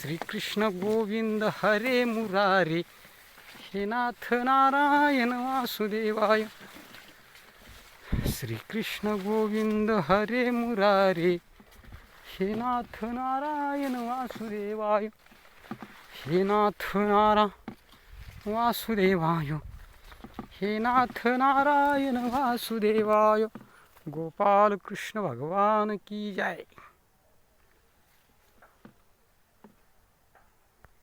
श्रीकृष्ण गोविंद हरे मुरारे हे नाथ नारायण वासुदेवाय. श्रीकृष्ण गोविंद हरे मुरारे हे नाथ नारायण वासुदेवाय. हे नाथ नारा वासुदेवाय. हे नाथ नारायण वासुदेवाय. गोपाल कृष्ण भगवान की जय.